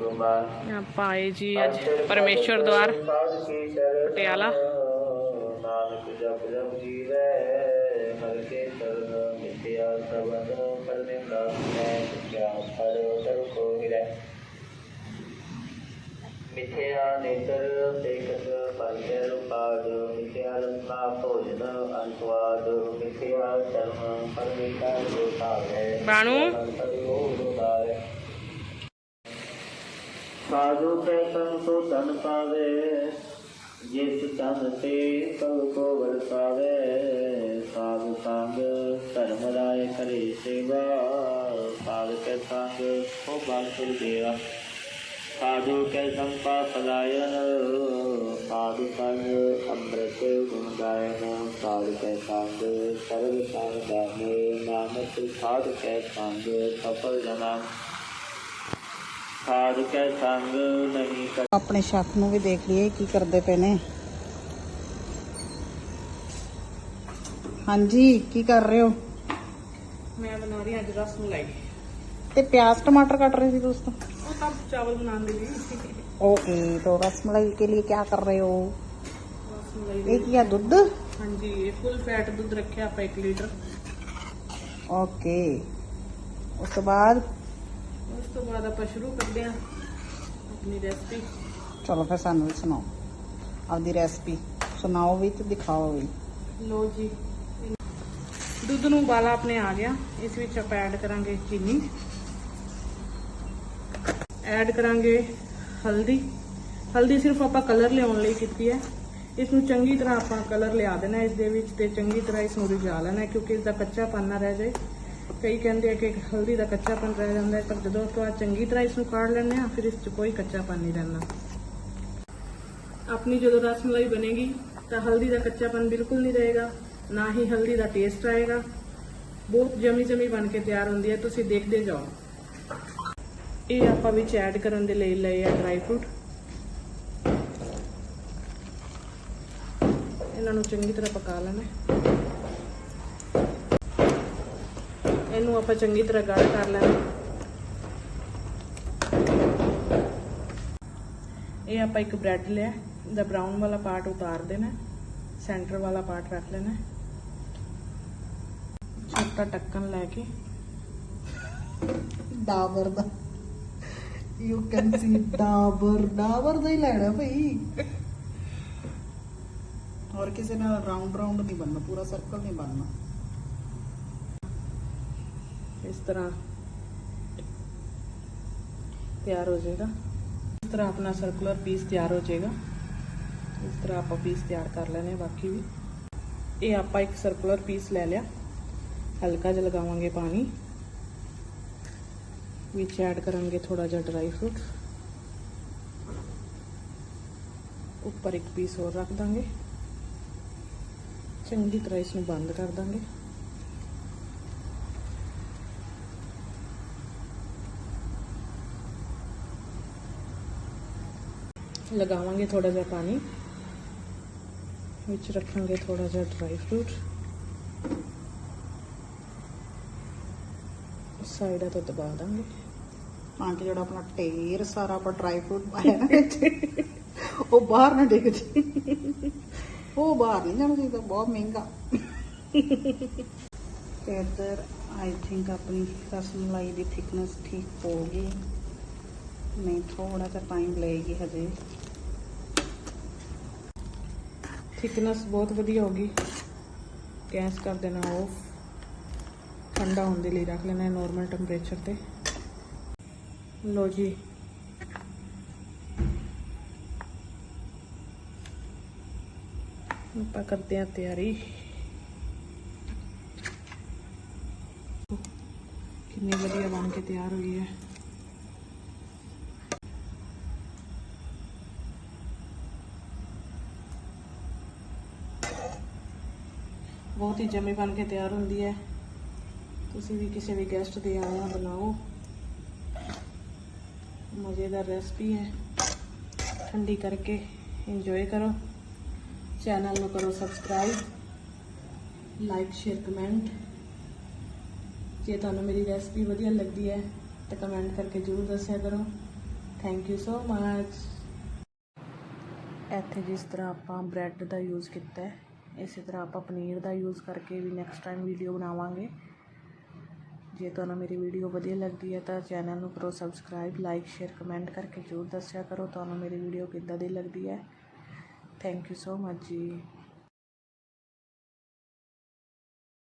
ਆਪਾਂ ਆਏ ਜੀ ਅੱਜ ਪਰਮੇਸ਼ਰ ਦਵਾਰ ਪਟਿਆਲਾ ਨਾਨਕ ਜਪ ਜਪ ਜੀਵੈ ਹਰ ਕੇ ਚਰਨ ਮਿਥਿਆ ਸਬਦ ਪਰਮੇ ਦਾਸ ਹੈ ਕਿਆ ਹਰ ਦਰ ਕੋ ਮਿਲੈ ਮਿਥਿਆ ਨੇਤਰ ਦੇਖਤ ਪਰਕੇ ਰੂਪਾਦ ਮਿਥਿਆ ਰਸਨਾ ਭੋਜਨ ਅੰਤਵਾਦ ਮਿਥਿਆ ਚਰਮ ਪਰਮੇ ਕਾ ਰੂਪਾਵੇ ਬਾਣੂ ਸਾਧੂ ਤੇ ਤਨ ਸੋ ਤਨ ਪਾਵੇ, ਜਿਸ ਤਨ ਤੇ ਕਲ ਕੋ ਵਰ ਪਾਵੇ, ਸਾਧੂ ਸੰਗ ਧਰਮ ਰਾਏ ਕਰੇ ਸੇਵਾ ਸਾਧ ਕੇ ਸੰਗ ਹੋ ਬਲ ਸੁਰ ਦੇਵਾ। ਸਾਧੂ ਕੇ ਸੰਪਾ ਪਲਾਇਨ, ਸਾਧੂ ਸੰਗ ਅੰਮ੍ਰਿਤ ਗੁਣ ਗਾਇਨ, ਸਾਧੂ ਕੇ ਸੰਗ ਸਰਬ ਸੰਗ ਦਾਨੇ ਨਾਨਕ ਸਾਧੂ ਕੇ ਸੰਗ ਸਫਲ ਜਨਾ ਖਾੜ ਕੇ ਸੰਗ ਨਹੀਂ ਕਰ ਆਪਣੇ ਸ਼ੱਕ ਨੂੰ ਵੀ ਦੇਖ ਲਈਏ ਕੀ ਕਰਦੇ ਪਏ ਨੇ। ਹਾਂਜੀ ਕੀ ਕਰ ਰਹੇ ਹੋ? ਮੈਂ ਬਣਾ ਰਹੀ ਅੱਜ ਰਸ ਮਲਾਈ। ਤੇ ਪਿਆਜ਼ ਟਮਾਟਰ ਕੱਟ ਰਹੇ ਸੀ ਦੋਸਤੋ? ਉਹ ਤਾਂ ਚਾਵਲ ਬਣਾਉਣ ਦੇ ਲਈ। ओके तो रसमलाई के लिए क्या कर रहे हो एक या दूध हाँ जी ये फुल फैट दूध रखे आप एक लीटर ओके उस तो बाद ਉਸ ਤੋਂ ਬਾਅਦ ਆਪਾਂ ਸ਼ੁਰੂ ਕਰਦੇ ਹਾਂ ਆਪਣੀ ਰੈਸਪੀ ਚਲੋ ਫਿਰ ਸਾਨੂੰ ਵੀ ਸੁਣਾਓ ਆਪਦੀ ਰੈਸਪੀ ਸੁਣਾਓ ਵੀ ਤੇ ਦਿਖਾਓ ਵੀ। ਲੋ ਜੀ ਦੁੱਧ ਨੂੰ ਉਬਾਲਾ ਆਪਣੇ ਆ ਗਿਆ। ਇਸ ਵਿੱਚ ਆਪਾਂ ਐਡ ਕਰਾਂਗੇ ਚੀਨੀ। ਐਡ ਕਰਾਂਗੇ ਹਲਦੀ। ਹਲਦੀ ਸਿਰਫ ਆਪਾਂ ਕਲਰ ਲਿਆਉਣ ਲਈ ਕੀਤੀ ਹੈ। ਇਸ ਨੂੰ ਚੰਗੀ ਤਰ੍ਹਾਂ ਆਪਾਂ ਕਲਰ ਲਿਆ ਦੇਣਾ ਇਸ ਦੇ ਵਿੱਚ ਤੇ ਚੰਗੀ ਤਰ੍ਹਾਂ ਇਸ ਨੂੰ ਰਿਝਾ ਲੈਣਾ ਕਿਉਂਕਿ ਇਸ ਦਾ ਕੱਚਾਪਨ ਨਾ ਰਹਿ ਜਾਏ। ਕਈ ਕਹਿੰਦੇ ਆ ਕਿ ਹਲਦੀ ਦਾ ਕੱਚਾਪਨ ਰਹਿ ਜਾਂਦਾ ਹੈ, ਪਰ ਜਦੋਂ ਆਪਾਂ ਚੰਗੀ ਤਰ੍ਹਾਂ ਇਸ ਨੂੰ ਕਾੜ ਲੈਂਦੇ ਆ ਫਿਰ ਇਸ 'ਚ ਕੋਈ ਕੱਚਾਪਨ ਨਹੀਂ ਰਹਿੰਦਾ। ਆਪਣੀ ਜਦੋਂ ਰਸਮਲਾਈ ਬਣੇਗੀ, ਤਾਂ ਹਲਦੀ ਦਾ ਕੱਚਾਪਨ ਬਿਲਕੁਲ ਨਹੀਂ ਰਹੇਗਾ, ਨਾ ਹੀ ਹਲਦੀ ਦਾ ਟੇਸਟ ਆਏਗਾ। ਬਹੁਤ ਜਮੀ ਜਮੀ ਬਣ ਕੇ ਤਿਆਰ ਹੁੰਦੀ ਹੈ, ਤੁਸੀਂ ਦੇਖਦੇ ਜਾਓ। ਇਹ ਆਪਾਂ ਵਿੱਚ ਐਡ ਕਰਨ ਦੇ ਲਈ ਲਏ ਆ ਡਰਾਈ ਫਰੂਟ ਇਹਨਾਂ ਨੂੰ ਚੰਗੀ ਤਰ੍ਹਾਂ ਪਕਾ ਲੈਣਾ ਇਹਨੂੰ ਆਪਾਂ ਚੰਗੀ ਤਰ੍ਹਾਂ ਗਾੜ ਕਰ ਲੈਣਾ। ਇਹ ਆਪਾਂ ਇੱਕ ਬ੍ਰੈਡ ਲਿਆ ਦਾ ਬ੍ਰਾਊਨ ਵਾਲਾ ਪਾਰਟ ਉਤਾਰ ਦੇਣਾ ਸੈਂਟਰ ਵਾਲਾ ਪਾਰਟ ਰੱਖ ਲੈਣਾ। ਛੋਟਾ ਟੱਕਣ ਲੈ ਕੇ। ਡਾਬਰ ਦਾ। You can see Dabur Dabur ਦਾ ਹੀ ਲੈਣਾ ਭਈ। ਹੋਰ ਕਿਸੇ ਨਾਲ ਰਾਉਂਡ ਰਾਉਂਡ ਨਹੀਂ ਬਣਨਾ, ਪੂਰਾ ਸਰਕਲ ਨਹੀਂ ਬਣਨਾ। ਇਸ ਤਰ੍ਹਾਂ ਤਿਆਰ ਹੋ ਜਾਏਗਾ ਇਸ ਤਰ੍ਹਾਂ ਆਪਣਾ ਸਰਕੂਲਰ ਪੀਸ ਤਿਆਰ ਹੋ ਜਾਏਗਾ ਇਸ ਤਰ੍ਹਾਂ ਆਪਾਂ ਪੀਸ ਤਿਆਰ ਕਰ ਲੈਣੇ ਬਾਕੀ ਵੀ ਇਹ ਆਪਾਂ ਇੱਕ ਸਰਕੂਲਰ ਪੀਸ ਲੈ ਲਿਆ ਹਲਕਾ ਜਿਹਾ ਲਗਾਵਾਂਗੇ ਪਾਣੀ ਵਿੱਚ ਐਡ ਕਰਾਂਗੇ ਥੋੜਾ ਜਿਹਾ ਡਰਾਈ ਫਰੂਟ ਉੱਪਰ ਇੱਕ ਪੀਸ ਹੋਰ ਰੱਖ ਦਾਂਗੇ ਚੰਗੀ ਤਰ੍ਹਾਂ ਇਸ ਨੂੰ ਬੰਦ ਕਰ ਦਾਂਗੇ ਲਗਾਵਾਂਗੇ ਥੋੜਾ ਜਿਹਾ ਪਾਣੀ ਵਿੱਚ ਰੱਖਾਂਗੇ ਥੋੜਾ ਜਿਹਾ ਡਰਾਈ ਫਰੂਟ ਸਾਈਡਾਂ ਤੋਂ ਦਬਾ ਦਾਂਗੇ। ਤਾਂ ਕਿ ਜਿਹੜਾ ਆਪਣਾ ਢੇਰ ਸਾਰਾ ਆਪਾਂ ਡਰਾਈ ਫਰੂਟ ਪਾਇਆ ਨਾ ਵਿੱਚ, ਉਹ ਬਾਹਰ ਨਾ ਡਿੱਗ ਜੇ ਉਹ ਬਾਹਰ ਨਹੀਂ ਜਾਣਾ ਚਾਹੀਦਾ ਬਹੁਤ ਮਹਿੰਗਾ। ਤੇ ਇੱਧਰ ਆਈ ਥਿੰਕ ਆਪਣੀ ਰਸ ਮਲਾਈ ਦੀ ਥਿਕਨੈਸ ਠੀਕ ਹੋ ਗਈ। ਨਹੀਂ ਥੋੜਾ ਜਿਹਾ ਟਾਈਮ ਲਏਗੀ ਹਜੇ। ਥਿਕਨੈਸ ਬਹੁਤ ਵਧੀਆ ਹੋ ਗਈ। ਗੈਸ ਕਰ ਦੇਣਾ ਆਫ ਠੰਡਾ ਹੋਣ ਦੇ ਲਈ ਰੱਖ ਲੈਣਾ ਹੈ ਨਾਰਮਲ ਟੈਂਪਰੇਚਰ ਤੇ। ਲੋ ਜੀ। ਆਪਾਂ ਕਰਦੇ ਹਾਂ ਤਿਆਰੀ। ਕਿੰਨੀ ਵਧੀਆ ਬਣ ਕੇ ਤਿਆਰ ਹੋਈ ਹੈ। ਬਹੁਤ ਹੀ ਜਮੀ ਬਣ ਕੇ ਤਿਆਰ ਹੁੰਦੀ ਹੈ। ਤੁਸੀਂ ਵੀ ਕਿਸੇ ਵੀ ਗੈਸਟ ਦੇ ਆਇਆ ਬਣਾਓ। ਮਜ਼ੇਦਾਰ ਰੈਸਪੀ ਹੈ। ਠੰਡੀ ਕਰਕੇ ਇੰਜੋਏ ਕਰੋ। ਚੈਨਲ ਨੂੰ ਕਰੋ ਸਬਸਕ੍ਰਾਈਬ ਲਾਈਕ ਸ਼ੇਅਰ ਕਮੈਂਟ ਜੇ ਤੁਹਾਨੂੰ ਮੇਰੀ ਰੈਸਪੀ ਵਧੀਆ ਲੱਗਦੀ ਹੈ, ਤਾਂ ਕਮੈਂਟ ਕਰਕੇ ਜ਼ਰੂਰ ਦੱਸਿਆ ਕਰੋ। ਥੈਂਕ ਯੂ ਸੋ ਮਚ ਇੱਥੇ ਜਿਸ ਤਰ੍ਹਾਂ ਆਪਾਂ ਬ੍ਰੈਡ ਦਾ ਯੂਜ਼ ਕੀਤਾ ਹੈ ਇਸੇ ਤਰ੍ਹਾਂ ਆਪਾਂ ਪਨੀਰ ਦਾ ਯੂਜ਼ ਕਰਕੇ ਵੀ ਨੈਕਸਟ ਟਾਈਮ ਵੀਡੀਓ ਬਣਾਵਾਂਗੇ। ਜੇ ਤੁਹਾਨੂੰ ਮੇਰੀ ਵੀਡੀਓ ਵਧੀਆ ਲੱਗਦੀ ਹੈ ਤਾਂ ਚੈਨਲ ਨੂੰ ਕਰੋ ਸਬਸਕ੍ਰਾਈਬ ਲਾਈਕ ਸ਼ੇਅਰ ਕਮੈਂਟ ਕਰਕੇ ਜ਼ਰੂਰ ਦੱਸਿਆ ਕਰੋ। ਤੁਹਾਨੂੰ ਮੇਰੀ ਵੀਡੀਓ ਕਿੱਦਾਂ ਦੀ ਲੱਗਦੀ ਹੈ? ਥੈਂਕ ਯੂ ਸੋ ਮਚ ਜੀ।